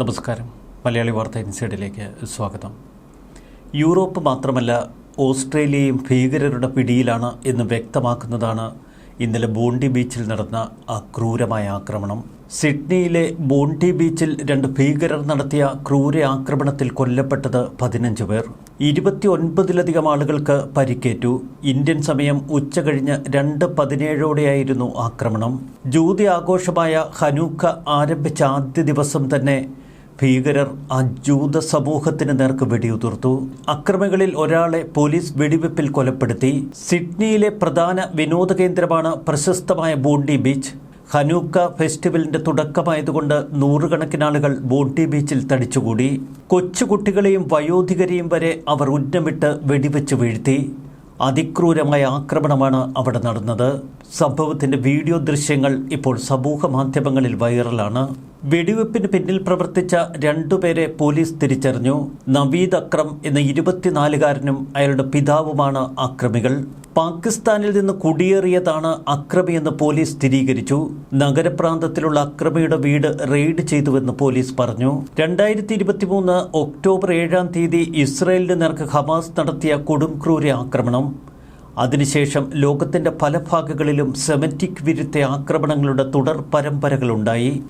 നമസ്കാരം. മലയാളി വാർത്ത ഇൻസൈഡിലേക്ക് സ്വാഗതം. യൂറോപ്പ് മാത്രമല്ല ഓസ്ട്രേലിയയും ഭീകരരുടെ പിടിയിലാണ് എന്ന് വ്യക്തമാക്കുന്നതാണ് ഇന്നലെ ബോണ്ടി ബീച്ചിൽ നടന്ന അക്രൂരമായ ക്രൂരമായ ആക്രമണം. സിഡ്നിയിലെ ബോണ്ടി ബീച്ചിൽ രണ്ട് ഭീകരർ നടത്തിയ ക്രൂര ആക്രമണത്തിൽ കൊല്ലപ്പെട്ടത് പതിനഞ്ച് പേർ. ഇരുപത്തി ഒൻപതിലധികം ആളുകൾക്ക് പരിക്കേറ്റു. ഇന്ത്യൻ സമയം ഉച്ച ഉച്ചകഴിഞ്ഞ് രണ്ട് പതിനേഴോടെയായിരുന്നു ആക്രമണം. ജൂതി ആഘോഷമായ ഹനൂക്ക ആരംഭിച്ച ആദ്യ ദിവസം തന്നെ ഭീകരർ ആ ജൂത സമൂഹത്തിന് നേർക്ക് വെടിയുതിർത്തു. അക്രമികളിൽ ഒരാളെ പോലീസ് വെടിവെപ്പിൽ കൊലപ്പെടുത്തി. സിഡ്നിയിലെ പ്രധാന വിനോദ കേന്ദ്രമാണ് പ്രശസ്തമായ ബോണ്ടി ബീച്ച്. ഹനൂക്ക ഫെസ്റ്റിവലിന്റെ തുടക്കമായതുകൊണ്ട് നൂറുകണക്കിന് ആളുകൾ ബോണ്ടി ബീച്ചിൽ തടിച്ചുകൂടി. കൊച്ചുകുട്ടികളെയും വയോധികരെയും വരെ അവർ ഉന്നമിട്ട് വെടിവെച്ച് വീഴ്ത്തി. അതിക്രൂരമായ ആക്രമണമാണ് അവിടെ നടന്നത്. സംഭവത്തിന്റെ വീഡിയോ ദൃശ്യങ്ങൾ ഇപ്പോൾ സമൂഹ മാധ്യമങ്ങളിൽ വൈറലാണ്. വെടിവെപ്പിന് പിന്നിൽ പ്രവർത്തിച്ച രണ്ടുപേരെ പോലീസ് തിരിച്ചറിഞ്ഞു. നവീദ് അക്രം എന്ന ഇരുപത്തിനാലുകാരനും അയാളുടെ പിതാവുമാണ് അക്രമികൾ പാകിസ്ഥാനിൽ നിന്ന് കുടിയേറിയതാണ് അക്രമിയെന്ന് പോലീസ് സ്ഥിരീകരിച്ചു. നഗരപ്രാന്തത്തിലുള്ള അക്രമിയുടെ വീട് റെയ്ഡ് ചെയ്തുവെന്ന് പോലീസ് പറഞ്ഞു. രണ്ടായിരത്തി ഇരുപത്തിമൂന്ന് ഒക്ടോബർ ഏഴാം തീയതി ഇസ്രയേലിന് നേർക്ക് ഹമാസ് നടത്തിയ കൊടുംക്രൂര ആക്രമണം. അതിനുശേഷം ലോകത്തിന്റെ പല ഭാഗങ്ങളിലും സെമറ്റിക് വിരുദ്ധ ആക്രമണങ്ങളുടെ തുടർ പരമ്പരകളുണ്ടായി.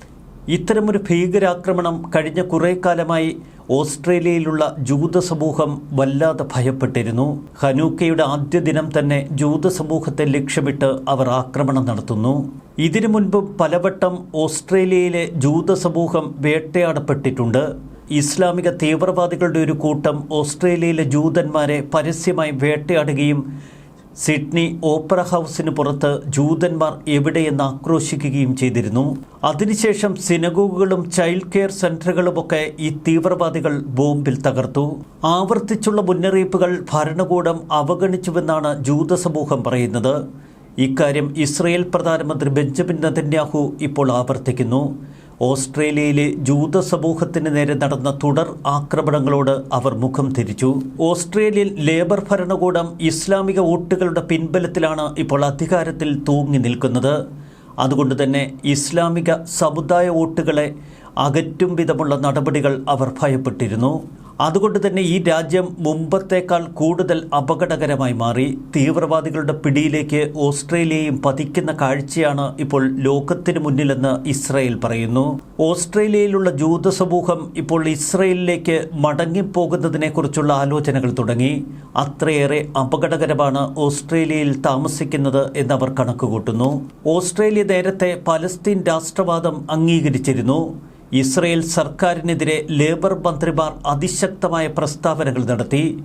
ഇത്തരമൊരു ഭീകരാക്രമണം കഴിഞ്ഞ കുറേ കാലമായി ഓസ്ട്രേലിയയിലുള്ള ജൂത സമൂഹം വല്ലാതെ ഭയപ്പെട്ടിരുന്നു. ഹനൂക്കയുടെ ആദ്യ ദിനം തന്നെ ജൂത സമൂഹത്തെ ലക്ഷ്യമിട്ട് അവർ ആക്രമണം നടത്തുന്നു. ഇതിനു മുൻപ് പലവട്ടം ഓസ്ട്രേലിയയിലെ ജൂത സമൂഹം വേട്ടയാടപ്പെട്ടിട്ടുണ്ട്. ഇസ്ലാമിക തീവ്രവാദികളുടെ ഒരു കൂട്ടം ഓസ്ട്രേലിയയിലെ ജൂതന്മാരെ പരസ്യമായി വേട്ടയാടുകയും സിഡ്നി ഓപ്പറ ഹൗസിന് പുറത്ത് ജൂതന്മാർ എവിടെയെന്ന് ആക്രോശിക്കുകയും ചെയ്തിരുന്നു. അതിനുശേഷം സിനഗോഗുകളും ചൈൽഡ് കെയർ സെന്ററുകളുമൊക്കെ ഈ തീവ്രവാദികൾ ബോംബിൽ തകർത്തു. ആവർത്തിച്ചുള്ള മുന്നറിയിപ്പുകൾ ഭരണകൂടം അവഗണിച്ചുവെന്നാണ് ജൂത സമൂഹം പറയുന്നത്. ഇക്കാര്യം ഇസ്രയേൽ പ്രധാനമന്ത്രി ബെഞ്ചമിൻ നെതന്യാഹു ഇപ്പോൾ ആവർത്തിക്കുന്നു. ഓസ്ട്രേലിയയിലെ ജൂത സമൂഹത്തിന് നേരെ നടന്ന തുടർ ആക്രമണങ്ങളോട് അവർ മുഖം തിരിച്ചു. ഓസ്ട്രേലിയൻ ലേബർ ഭരണകൂടം ഇസ്ലാമിക വോട്ടുകളുടെ പിൻബലത്തിലാണ് ഇപ്പോൾ അധികാരത്തിൽ തൂങ്ങി നിൽക്കുന്നത്. അതുകൊണ്ട് തന്നെ ഇസ്ലാമിക സമുദായ വോട്ടുകളെ അകറ്റും വിധമുള്ള നടപടികൾ അവർ ഭയപ്പെട്ടിരുന്നു. അതുകൊണ്ട് തന്നെ ഈ രാജ്യം മുമ്പത്തേക്കാൾ കൂടുതൽ അപകടകരമായി മാറി. തീവ്രവാദികളുടെ പിടിയിലേക്ക് ഓസ്ട്രേലിയയും പതിക്കുന്ന കാഴ്ചയാണ് ഇപ്പോൾ ലോകത്തിന് മുന്നിലെന്ന് ഇസ്രയേൽ പറയുന്നു. ഓസ്ട്രേലിയയിലുള്ള ജൂത സമൂഹം ഇപ്പോൾ ഇസ്രയേലിലേക്ക് മടങ്ങിപ്പോകുന്നതിനെക്കുറിച്ചുള്ള ആലോചനകൾ തുടങ്ങി. അത്രയേറെ അപകടകരമാണ് ഓസ്ട്രേലിയയിൽ താമസിക്കുന്നത് എന്നവർ കണക്കുകൂട്ടുന്നു. ഓസ്ട്രേലിയ നേരത്തെ പലസ്തീൻ രാഷ്ട്രവാദം അംഗീകരിച്ചിരുന്നു. ഇസ്രയേൽ സർക്കാരിനെതിരെ ലേബർ മന്ത്രിമാർ അതിശക്തമായ പ്രസ്താവനകൾ നടത്തി.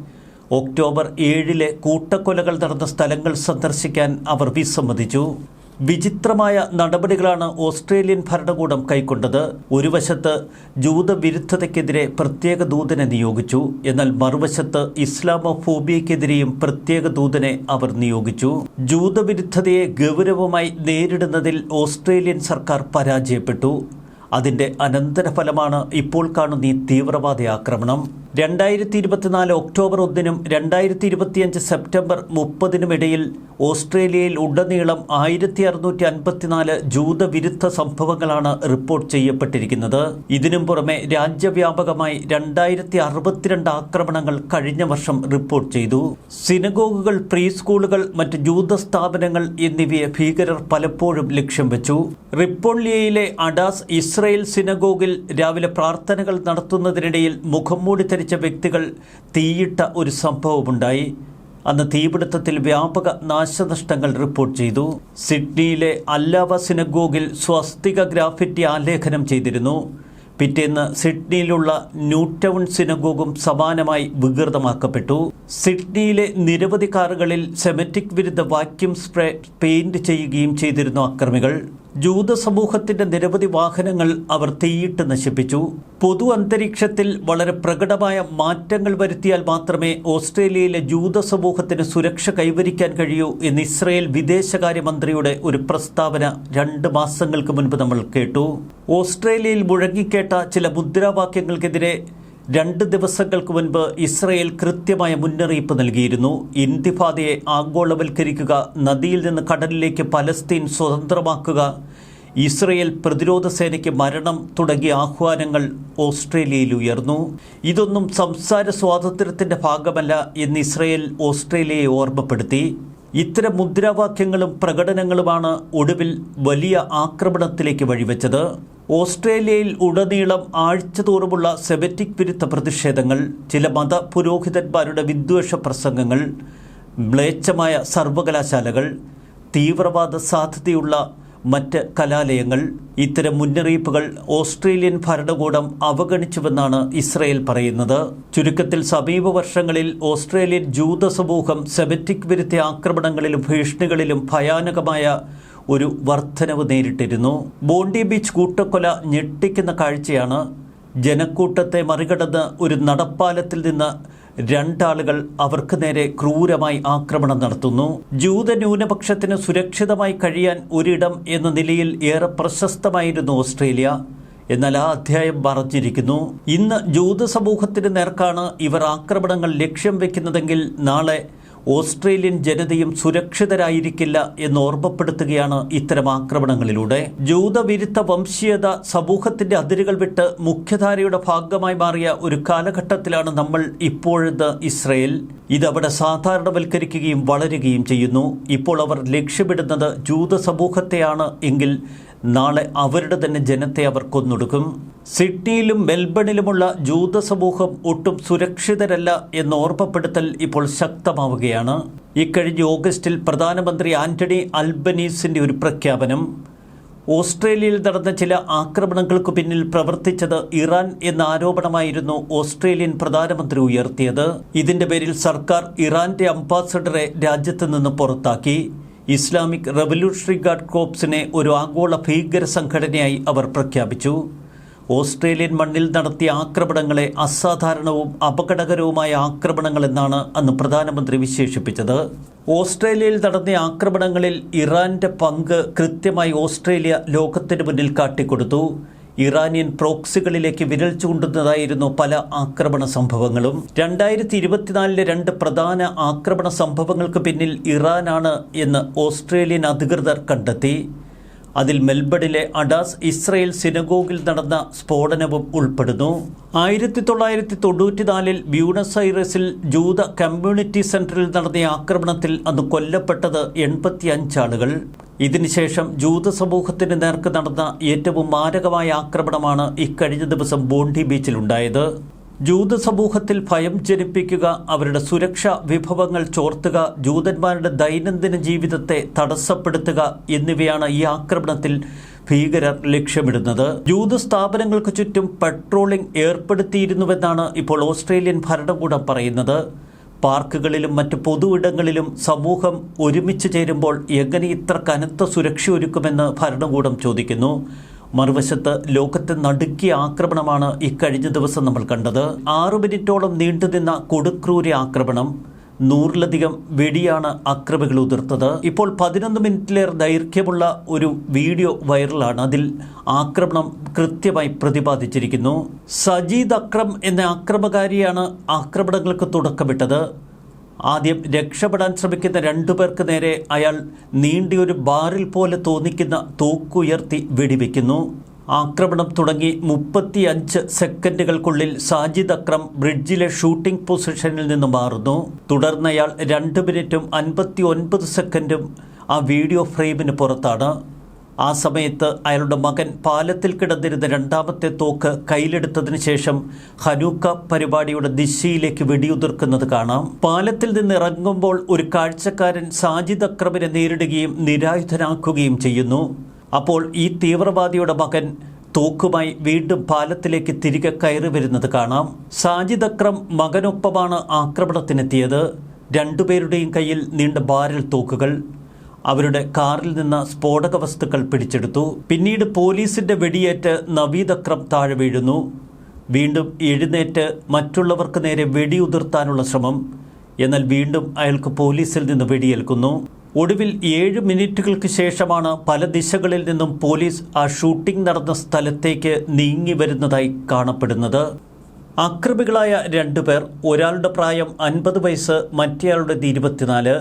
ഒക്ടോബർ ഏഴിലെ കൂട്ടക്കൊലകൾ നടന്ന സ്ഥലങ്ങൾ സന്ദർശിക്കാൻ അവർ വിസമ്മതിച്ചു. വിചിത്രമായ നടപടികളാണ് ഓസ്ട്രേലിയൻ ഭരണകൂടം കൈക്കൊണ്ടത്. ഒരു വശത്ത് ജൂതവിരുദ്ധതയ്ക്കെതിരെ പ്രത്യേക ദൂതനെ നിയോഗിച്ചു. എന്നാൽ മറുവശത്ത് ഇസ്ലാമോഫോബിയക്കെതിരെയും പ്രത്യേക ദൂതനെ അവർ നിയോഗിച്ചു. ജൂതവിരുദ്ധതയെ ഗൗരവമായി നേരിടുന്നതിൽ ഓസ്ട്രേലിയൻ സർക്കാർ പരാജയപ്പെട്ടു. അതിന്റെ അനന്തരഫലമാണ് ഇപ്പോൾ കാണുന്ന ഈ തീവ്രവാദി ആക്രമണം. രണ്ടായിരത്തി ഇരുപത്തിനാല് ഒക്ടോബർ ഒന്നിനും രണ്ടായിരത്തി ഇരുപത്തിയഞ്ച് സെപ്റ്റംബർ മുപ്പതിനും ഇടയിൽ ഓസ്ട്രേലിയയിൽ ഉടനീളം ആയിരത്തി അറുന്നൂറ്റി അൻപത്തിനാല് ജൂതവിരുദ്ധ സംഭവങ്ങളാണ് റിപ്പോർട്ട് ചെയ്യപ്പെട്ടിരിക്കുന്നത്. ഇതിനും പുറമെ രാജ്യവ്യാപകമായി രണ്ടായിരത്തി അറുപത്തിരണ്ട് ആക്രമണങ്ങൾ കഴിഞ്ഞ വർഷം റിപ്പോർട്ട് ചെയ്തു. സിനഗോഗുകൾ പ്രീ സ്കൂളുകൾ മറ്റ് ജൂത സ്ഥാപനങ്ങൾ എന്നിവയെ ഭീകരർ പലപ്പോഴും ലക്ഷ്യം വെച്ചു. റിപ്പോളിയയിലെ അഡാസ് ഇസ്രയേൽ സിനഗോഗിൽ രാവിലെ പ്രാർത്ഥനകൾ നടത്തുന്നതിനിടയിൽ മുഖംമൂടി ധരിച്ച വ്യക്തികൾ തീയിട്ട ഒരു സംഭവമുണ്ടായി. അന്ന് തീപിടുത്തത്തിൽ വ്യാപക നാശനഷ്ടങ്ങൾ റിപ്പോർട്ട് ചെയ്തു. സിഡ്നിയിലെ അല്ലാവ സിനഗോഗിൽ സ്വസ്തിക ഗ്രാഫിറ്റി ആലേഖനം ചെയ്തിരുന്നു. പിറ്റേന്ന് സിഡ്നിയിലുള്ള ന്യൂടൗൺ സിനഗോഗും സമാനമായി വികൃതമാക്കപ്പെട്ടു. സിഡ്നിയിലെ നിരവധി കാറുകളിൽ സെമറ്റിക് വിരുദ്ധ വാക്യൂം സ്പ്രേ പെയിന്റ് ചെയ്യുകയും ചെയ്തിരുന്നു അക്രമികൾ. ജൂത സമൂഹത്തിന്റെ നിരവധി വാഹനങ്ങൾ അവർ തീയിട്ട് നശിപ്പിച്ചു. പൊതു അന്തരീക്ഷത്തിൽ വളരെ പ്രകടമായ മാറ്റങ്ങൾ വരുത്തിയാൽ മാത്രമേ ഓസ്ട്രേലിയയിലെ ജൂത സമൂഹത്തിന് സുരക്ഷ കൈവരിക്കാൻ കഴിയൂ എന്ന് ഇസ്രയേൽ വിദേശകാര്യമന്ത്രിയുടെ ഒരു പ്രസ്താവന രണ്ട് മാസങ്ങൾക്ക് മുൻപ് നമ്മൾ കേട്ടു. ഓസ്ട്രേലിയയിൽ മുഴങ്ങിക്കേട്ട ചില മുദ്രാവാക്യങ്ങൾക്കെതിരെ രണ്ട് ദിവസങ്ങൾക്ക് മുൻപ് ഇസ്രയേൽ കൃത്യമായ മുന്നറിയിപ്പ് നൽകിയിരുന്നു. ഇന്തിഫാദയെ ആഗോളവൽക്കരിക്കുക നദിയിൽ നിന്ന് കടലിലേക്ക് പലസ്തീൻ സ്വതന്ത്രമാക്കുക ഇസ്രയേൽ പ്രതിരോധ സേനയ്ക്ക് മരണം തുടങ്ങിയ ആഹ്വാനങ്ങൾ ഓസ്ട്രേലിയയിൽ ഉയർന്നു. ഇതൊന്നും സംസാര സ്വാതന്ത്ര്യത്തിന്റെ ഭാഗമല്ല എന്ന് ഇസ്രയേൽ ഓസ്ട്രേലിയയെ ഓർമ്മപ്പെടുത്തി. ഇത്തരം മുദ്രാവാക്യങ്ങളും പ്രകടനങ്ങളുമാണ് ഒടുവിൽ വലിയ ആക്രമണത്തിലേക്ക് വഴിവെച്ചത്. ഓസ്ട്രേലിയയിൽ ഉടനീളം ആഴ്ചതോറുമുള്ള സെബറ്റിക് വിരുദ്ധ പ്രതിഷേധങ്ങൾ ചില മത പുരോഹിതന്മാരുടെ വിദ്വേഷ പ്രസംഗങ്ങൾ മ്ലേച്ഛമായ സർവകലാശാലകൾ തീവ്രവാദ സാധ്യതയുള്ള മറ്റ് കലാലയങ്ങൾ ഇത്തരം മുന്നറിയിപ്പുകൾ ഓസ്ട്രേലിയൻ ഭരണകൂടം അവഗണിച്ചുവെന്നാണ് ഇസ്രയേൽ പറയുന്നത്. ചുരുക്കത്തിൽ സമീപ വർഷങ്ങളിൽ ഓസ്ട്രേലിയൻ ജൂത സമൂഹം സെബറ്റിക് വിരുദ്ധ ആക്രമണങ്ങളിലും ഭീഷണികളിലും ഭയാനകമായ ഒരു വർധനവ് നേരിട്ടിരുന്നു. ബോണ്ടി ബീച്ച് കൂട്ടക്കൊല ഞെട്ടിക്കുന്ന കാഴ്ചയാണ് ജനക്കൂട്ടത്തെ മറികടന്ന് ഒരു നടപ്പാലത്തിൽ നിന്ന് രണ്ടാളുകൾ അവർക്ക് നേരെ ക്രൂരമായി ആക്രമണം നടത്തുന്നു. ജൂത ന്യൂനപക്ഷത്തിന് സുരക്ഷിതമായി കഴിയാൻ ഒരിടം എന്ന നിലയിൽ ഏറെ പ്രശസ്തമായിരുന്നു ഓസ്ട്രേലിയ. എന്നാൽ ആ അധ്യായം പറഞ്ഞിരിക്കുന്നു ഇന്ന് ജൂത സമൂഹത്തിന് നേർക്കാണ് ഇവർ ആക്രമണങ്ങൾ ലക്ഷ്യം വെക്കുന്നതെങ്കിൽ നാളെ ഓസ്ട്രേലിയൻ ജനതയും സുരക്ഷിതരായിരിക്കില്ല എന്ന് ഓർമ്മപ്പെടുത്തുകയാണ് ഇത്തരം ആക്രമണങ്ങളിലൂടെ. ജൂതവിരുദ്ധ വംശീയത സമൂഹത്തിന്റെ അതിരുകൾ വിട്ട് മുഖ്യധാരയുടെ ഭാഗമായി മാറിയ ഒരു കാലഘട്ടത്തിലാണ് നമ്മൾ ഇപ്പോഴത്തെ ഇസ്രയേൽ. ഇതവിടെ സാധാരണവൽക്കരിക്കുകയും വളരുകയും ചെയ്യുന്നു. ഇപ്പോൾ അവർ ലക്ഷ്യമിടുന്നത് ജൂത സമൂഹത്തെയാണ് എങ്കിൽ നാളെ അവരുടെ തന്നെ ജനത്തെ അവർ കൊന്നൊടുക്കും. സിഡ്നിയിലും മെൽബണിലുമുള്ള ജൂത സമൂഹം ഒട്ടും സുരക്ഷിതരല്ല എന്ന് ഓർമ്മപ്പെടുത്തൽ ഇപ്പോൾ ശക്തമാവുകയാണ്. ഇക്കഴിഞ്ഞ ഓഗസ്റ്റിൽ പ്രധാനമന്ത്രി ആന്റണി അൽബനീസിന്റെ ഒരു പ്രഖ്യാപനം. ഓസ്ട്രേലിയയിൽ നടന്ന ചില ആക്രമണങ്ങൾക്ക് പിന്നിൽ പ്രവർത്തിച്ചത് ഇറാൻ എന്ന ആരോപണമായിരുന്നു ഓസ്ട്രേലിയൻ പ്രധാനമന്ത്രി ഉയർത്തിയത്. ഇതിന്റെ പേരിൽ സർക്കാർ ഇറാന്റെ അംബാസഡറെ രാജ്യത്ത് നിന്ന് പുറത്താക്കി. ഇസ്ലാമിക് റവല്യൂഷണറി ഗാർഡ് കോപ്സിനെ ഒരു ആഗോള ഭീകര സംഘടനയായി അവർ പ്രഖ്യാപിച്ചു. ഓസ്ട്രേലിയൻ മണ്ണിൽ നടത്തിയ ആക്രമണങ്ങളെ അസാധാരണവും അപകടകരവുമായ ആക്രമണങ്ങളെന്നാണ് അന്ന് പ്രധാനമന്ത്രി വിശേഷിപ്പിച്ചത്. ഓസ്ട്രേലിയയിൽ നടന്ന ആക്രമണങ്ങളിൽ ഇറാന്റെ പങ്ക് കൃത്യമായി ഓസ്ട്രേലിയ ലോകത്തിന് മുന്നിൽ കാട്ടിക്കൊടുത്തു. ഇറാനിയൻ പ്രോക്സികളിലേക്ക് വിരൽ ചൂണ്ടുന്നതായിരുന്നു പല ആക്രമണ സംഭവങ്ങളും. രണ്ടായിരത്തി ഇരുപത്തിനാലിലെ രണ്ട് പ്രധാന ആക്രമണ സംഭവങ്ങൾക്ക് പിന്നിൽ ഇറാനാണ് എന്ന് ഓസ്ട്രേലിയൻ അധികൃതർ കണ്ടെത്തി. അതിൽ മെൽബണിലെ അഡാസ് ഇസ്രയേൽ സിനഗോഗിൽ നടന്ന സ്ഫോടനവും ഉൾപ്പെടുന്നു. ആയിരത്തി തൊള്ളായിരത്തി തൊണ്ണൂറ്റിനാലിൽ ബ്യൂണസ് ഐറസിൽ ജൂത കമ്മ്യൂണിറ്റി സെന്ററിൽ നടന്ന ആക്രമണത്തിൽ അന്ന് കൊല്ലപ്പെട്ടത് എൺപത്തി അഞ്ചാളുകൾ ഇതിനുശേഷം ജൂത സമൂഹത്തിന് നേർക്ക് നടന്ന ഏറ്റവും മാരകമായ ആക്രമണമാണ് ഇക്കഴിഞ്ഞ ദിവസം ബോണ്ടി ബീച്ചിലുണ്ടായത് ജൂത സമൂഹത്തിൽ ഭയം ജനിപ്പിക്കുക അവരുടെ സുരക്ഷാ വിഭവങ്ങൾ ചോർത്തുക ജൂതന്മാരുടെ ദൈനംദിന ജീവിതത്തെ തടസ്സപ്പെടുത്തുക എന്നിവയാണ് ഈ ആക്രമണത്തിൽ ഭീകരർ ലക്ഷ്യമിടുന്നത്. ജൂത സ്ഥാപനങ്ങൾക്ക് ചുറ്റും പെട്രോളിംഗ് ഏർപ്പെടുത്തിയിരുന്നുവെന്നാണ് ഇപ്പോൾ ഓസ്ട്രേലിയൻ ഭരണകൂടം പറയുന്നത്. പാർക്കുകളിലും മറ്റ് പൊതുവിടങ്ങളിലും സമൂഹം ഒരുമിച്ച് ചേരുമ്പോൾ എങ്ങനെ ഇത്ര കനത്ത സുരക്ഷ ഒരുക്കുമെന്ന് ഭരണകൂടം ചോദിക്കുന്നു. മറുവശത്ത് ലോകത്തെ നടുക്കിയ ആക്രമണമാണ് ഇക്കഴിഞ്ഞ ദിവസം നമ്മൾ കണ്ടത്. ആറു മിനിറ്റോളം നീണ്ടുനിന്ന കൊടുക്രൂര ആക്രമണം. നൂറിലധികം വെടിയാണ് അക്രമികൾ ഉതിർത്തത്. ഇപ്പോൾ പതിനൊന്ന് മിനിറ്റിലേറെ ദൈർഘ്യമുള്ള ഒരു വീഡിയോ വൈറലാണ്. അതിൽ ആക്രമണം കൃത്യമായി പ്രതിപാദിച്ചിരിക്കുന്നു. സജീദ് അക്രം എന്ന ആക്രമകാരിയാണ് ആക്രമണങ്ങൾക്ക് തുടക്കമിട്ടത്. ആദ്യം രക്ഷപ്പെടാൻ ശ്രമിക്കുന്ന രണ്ടു പേർക്ക് നേരെ അയാൾ നീണ്ടിയൊരു ബാറിൽ പോലെ തോന്നിക്കുന്ന തോക്കുയർത്തി വെടിവെക്കുന്നു. ആക്രമണം തുടങ്ങി മുപ്പത്തി അഞ്ച് സെക്കൻഡുകൾക്കുള്ളിൽ സാജിദ് അക്രം ബ്രിഡ്ജിലെ ഷൂട്ടിംഗ് പൊസിഷനിൽ നിന്ന് മാറുന്നു. തുടർന്ന് അയാൾ രണ്ട് മിനിറ്റും അൻപത്തി ഒൻപത് സെക്കൻഡും ആ വീഡിയോ ഫ്രെയിമിന് പുറത്താണ്. ആ സമയത്ത് അയാളുടെ മകൻ പാലത്തിൽ കിടന്നിരുന്ന രണ്ടാമത്തെ തോക്ക് കയ്യിലെടുത്തതിന് ശേഷം ഹനൂക്ക പരിപാടിയുടെ ദിശയിലേക്ക് വെടിയുതിർക്കുന്നത് കാണാം. പാലത്തിൽ നിന്ന് ഇറങ്ങുമ്പോൾ ഒരു കാഴ്ചക്കാരൻ സാജിദ് അക്രമിനെ നേരിടുകയും നിരായുധനാക്കുകയും ചെയ്യുന്നു. അപ്പോൾ ഈ തീവ്രവാദിയുടെ മകൻ തോക്കുമായി വീണ്ടും പാലത്തിലേക്ക് തിരികെ കയറി വരുന്നത് കാണാം. സാജിദ് അക്രം മകനൊപ്പമാണ് ആക്രമണത്തിനെത്തിയത്. രണ്ടുപേരുടെയും കയ്യിൽ നീണ്ട ബാരൽ തോക്കുകൾ. അവരുടെ കാറിൽ നിന്ന് സ്ഫോടക വസ്തുക്കൾ പിടിച്ചെടുത്തു. പിന്നീട് പോലീസിന്റെ വെടിയേറ്റ് നവീദ് അക്രം താഴെ വീഴുന്നു. വീണ്ടും എഴുന്നേറ്റ് മറ്റുള്ളവർക്ക് നേരെ വെടിയുതിർത്താനുള്ള ശ്രമം. എന്നാൽ വീണ്ടും അയാൾക്ക് പോലീസിൽ നിന്ന് വെടിയേൽക്കുന്നു. ഒടുവിൽ ഏഴ് മിനിറ്റുകൾക്ക് ശേഷമാണ് പല ദിശകളിൽ നിന്നും പോലീസ് ആ ഷൂട്ടിംഗ് നടന്ന സ്ഥലത്തേക്ക് നീങ്ങി വരുന്നതായി കാണപ്പെടുന്നത്. അക്രമികളായ രണ്ടുപേർ ഒരാളുടെ പ്രായം അൻപത് വയസ്സ് മറ്റേയാളുടെ ഇരുപത്തിനാല്.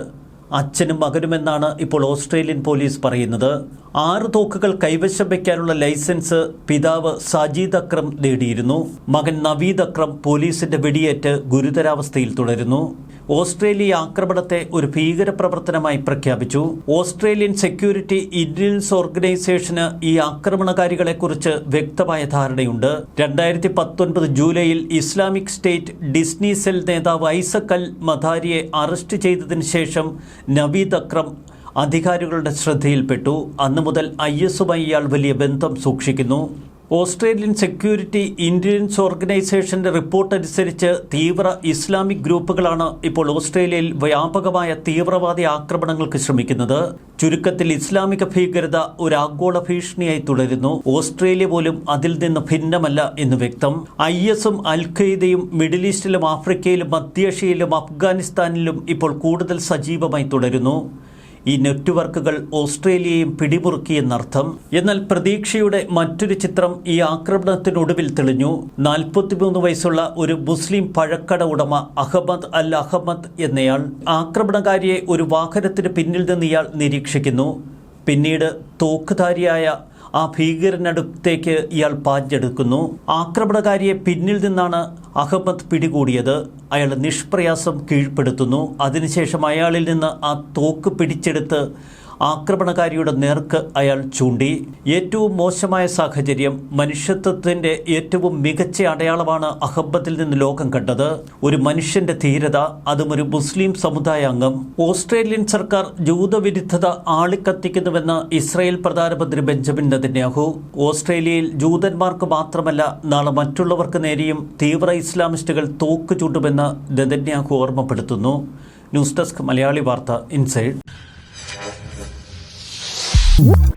അച്ഛനും മകനുമെന്നാണ് ഇപ്പോൾ ഓസ്ട്രേലിയൻ പോലീസ് പറയുന്നത്. ആറ് തോക്കുകൾ കൈവശം വയ്ക്കാനുള്ള ലൈസൻസ് പിതാവ് സജീദ് അക്രം നേടിയിരുന്നു. മകൻ നവീദ് അക്രം പോലീസിന്റെ വെടിയേറ്റ് ഗുരുതരാവസ്ഥയിൽ തുടരുന്നു. ഓസ്ട്രേലിയ ആക്രമണത്തെ ഒരു ഭീകര പ്രവർത്തനമായി പ്രഖ്യാപിച്ചു. ഓസ്ട്രേലിയൻ സെക്യൂരിറ്റി ഇന്റലിജൻസ് ഓർഗനൈസേഷന് ഈ ആക്രമണകാരികളെക്കുറിച്ച് വ്യക്തമായ ധാരണയുണ്ട്. രണ്ടായിരത്തി പത്തൊൻപത് ജൂലൈയിൽ ഇസ്ലാമിക് സ്റ്റേറ്റ് ഡിസ്നി സെൽ നേതാവ് ഐസക് അൽ മദാരിയെ അറസ്റ്റ് ചെയ്തതിനു ശേഷം നവീദ് അക്രം അധികാരികളുടെ ശ്രദ്ധയിൽപ്പെട്ടു. അന്നു മുതൽ ഐ എസുമായി ഇയാൾ വലിയ ബന്ധം സൂക്ഷിക്കുന്നു. ഓസ്ട്രേലിയൻ സെക്യൂരിറ്റി ഇന്റലിജൻസ് ഓർഗനൈസേഷന്റെ റിപ്പോർട്ട് അനുസരിച്ച് തീവ്ര ഇസ്ലാമിക് ഗ്രൂപ്പുകളാണ് ഇപ്പോൾ ഓസ്ട്രേലിയയിൽ വ്യാപകമായ തീവ്രവാദി ആക്രമണങ്ങൾക്ക് ശ്രമിക്കുന്നത്. ചുരുക്കത്തിൽ ഇസ്ലാമിക ഭീകരത ഒരു ആഗോള ഭീഷണിയായി തുടരുന്നു. ഓസ്ട്രേലിയ പോലും അതിൽ നിന്ന് ഭിന്നമല്ല എന്ന് വ്യക്തം. ഐ എസും അൽ ഖയ്ദയും മിഡിൽ ഈസ്റ്റിലും ആഫ്രിക്കയിലും മധ്യേഷ്യയിലും അഫ്ഗാനിസ്ഥാനിലും ഇപ്പോൾ കൂടുതൽ സജീവമായി തുടരുന്നു. ഈ നെറ്റ്വർക്കുകൾ ഓസ്ട്രേലിയയും പിടിമുറുക്കിയെന്നർത്ഥം. എന്നാൽ പ്രതീക്ഷയുടെ മറ്റൊരു ചിത്രം ഈ ആക്രമണത്തിനൊടുവിൽ തെളിഞ്ഞു. നാൽപ്പത്തിമൂന്ന് വയസ്സുള്ള ഒരു മുസ്ലിം പഴക്കട ഉടമ അഹമ്മദ് അൽ അഹമ്മദ് എന്നയാൾ ആക്രമണകാരിയെ ഒരു വാഹനത്തിന് പിന്നിൽ നിന്ന് ഇയാൾ നിരീക്ഷിക്കുന്നു. പിന്നീട് തോക്കുധാരിയായ ആ ഭീകരനടുത്തേക്ക് ഇയാൾ പാഞ്ഞെടുക്കുന്നു. ആക്രമണകാരിയെ പിന്നിൽ നിന്നാണ് അഹമ്മദ് പിടികൂടിയത്. അയാൾ നിഷ്പ്രയാസം കീഴ്പ്പെടുത്തുന്നു. അതിനുശേഷം അയാളിൽ നിന്ന് ആ തോക്ക് പിടിച്ചെടുത്ത് ആക്രമണകാരിയുടെ നേർക്ക് അയാൾ ചൂണ്ടി. ഏറ്റവും മോശമായ സാഹചര്യം മനുഷ്യത്വത്തിന്റെ ഏറ്റവും മികച്ച അടയാളമാണ് അഹബത്തിൽ നിന്ന് ലോകം കണ്ടത്. ഒരു മനുഷ്യന്റെ ധീരത അതും ഒരു മുസ്ലിം സമുദായ അംഗം. ഓസ്ട്രേലിയൻ സർക്കാർ ജൂതവിരുദ്ധത ആളിക്കത്തിക്കുന്നുവെന്ന് ഇസ്രായേൽ പ്രധാനമന്ത്രി ബെഞ്ചമിൻ നെതന്യാഹു. ഓസ്ട്രേലിയയിൽ ജൂതന്മാർക്ക് മാത്രമല്ല നാളെ മറ്റുള്ളവർക്ക് നേരെയും തീവ്ര ഇസ്ലാമിസ്റ്റുകൾ തോക്ക് ചൂണ്ടുമെന്ന് നെതന്യാഹു ഓർമ്മപ്പെടുത്തുന്നു. News desk Malayali Vartha inside. Woo!